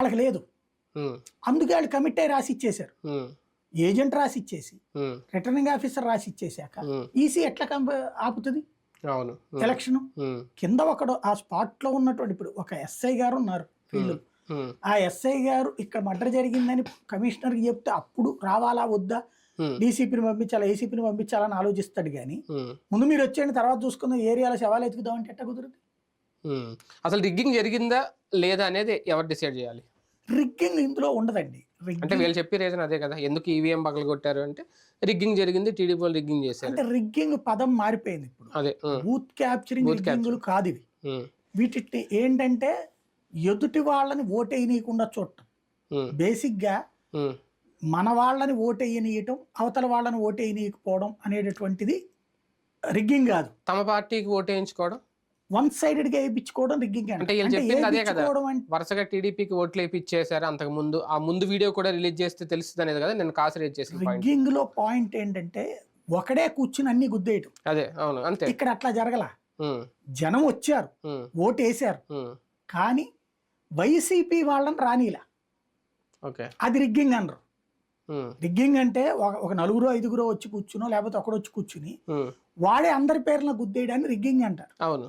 వాళ్ళకి లేదు. అందుకే వాళ్ళు కమిట్ అయి రాసి ఇచ్చేశారు. ఏజెంట్ రాసి ఇచ్చేసి రిటర్నింగ్ ఆఫీసర్ రాసి ఇచ్చేసాక ఈసీ ఎట్లా కంప ఆపుతుంది? అవును. ఎలక్షన్ కింద ఒకడు ఆ స్పాట్లో ఉన్నటువంటి ఇప్పుడు ఒక ఎస్ఐ గారు ఉన్నారు వీళ్ళు. ఆ ఎస్ఐ గారు ఇక్కడ మర్డర్ జరిగిందని కమిషనర్కి చెప్తే అప్పుడు రావాలా వద్దా? డీసీపీని పంపించాలా ఏసీపీని పంపించాలని ఆలోచిస్తాడు కానీ ముందు మీరు వచ్చేయండి తర్వాత చూసుకుందాం ఏరియాలో శవాలు ఎత్తుకుదామంటే ఎట్ట కుదురుతుంది. అసలు రిగ్గింగ్ జరిగిందా లేదా అనేది ఎవరు డిసైడ్ చేయాలి? రిగ్గింగ్ ఇందులో ఉండదండి. అంటే వీళ్ళు చెప్పే రీజన్ అదే కదా ఎందుకు ఈవీఎం పగలు కొట్టారు అంటే రిగ్గింగ్ జరిగింది టీడీపీ వాళ్ళు రిగ్గింగ్ చేశారు. అంటే రిగ్గింగ్ పదం మారిపోయింది ఇప్పుడు. అదే బూత్ క్యాప్చరింగ్ రిగ్గింగ్లు కాదు ఇవి. వీటిని ఏంటంటే ఎదుటి వాళ్ళని ఓటేయనీయకుండా చూడటం. ఉమ్, బేసిక్గా ఉమ్, మన వాళ్ళని ఓటేయనీయటం అవతల వాళ్ళని ఓటేయనీయకపోవడం అనేటటువంటిది రిగ్గింగ్ కాదు. తమ పార్టీకి ఓటు వేయించుకోవడం? వన్ సైడెడ్గా వేయించుకోవడం రిగ్గింగ్ అంటే. వీళ్ళు చెప్పింది అదే కదా. వరుసగా టీడీపీకి ఓట్లు వేయించేశారు అంతకు ముందు. ఆ ముందు వీడియో కూడా రిలీజ్ చేస్తే తెలుస్తుంది అనేది కదా నేను కాసు రేట్ చేసిన పాయింట్ రిగ్గింగ్లో పాయింట్ ఏంటంటే ఒకడే కూర్చుని అన్ని గుద్దేయటం. అదే అవును అంతే. ఇక్కడ అట్లా జరగల. జనం వచ్చారు. ఓటు వేసారు కానీ వైసీపీ వాళ్ళని రానిలా. ఓకే. అది రిగ్గింగ్ అనరు. రిగ్గింగ్ అంటే ఒక నలుగురు ఐదుగురు వచ్చి కూర్చునో లేకపోతే ఒకడు వచ్చి కూర్చుని వాడే అందరి పేర్ల గుద్దేయడాన్ని రిగ్గింగ్ అంటారు అవును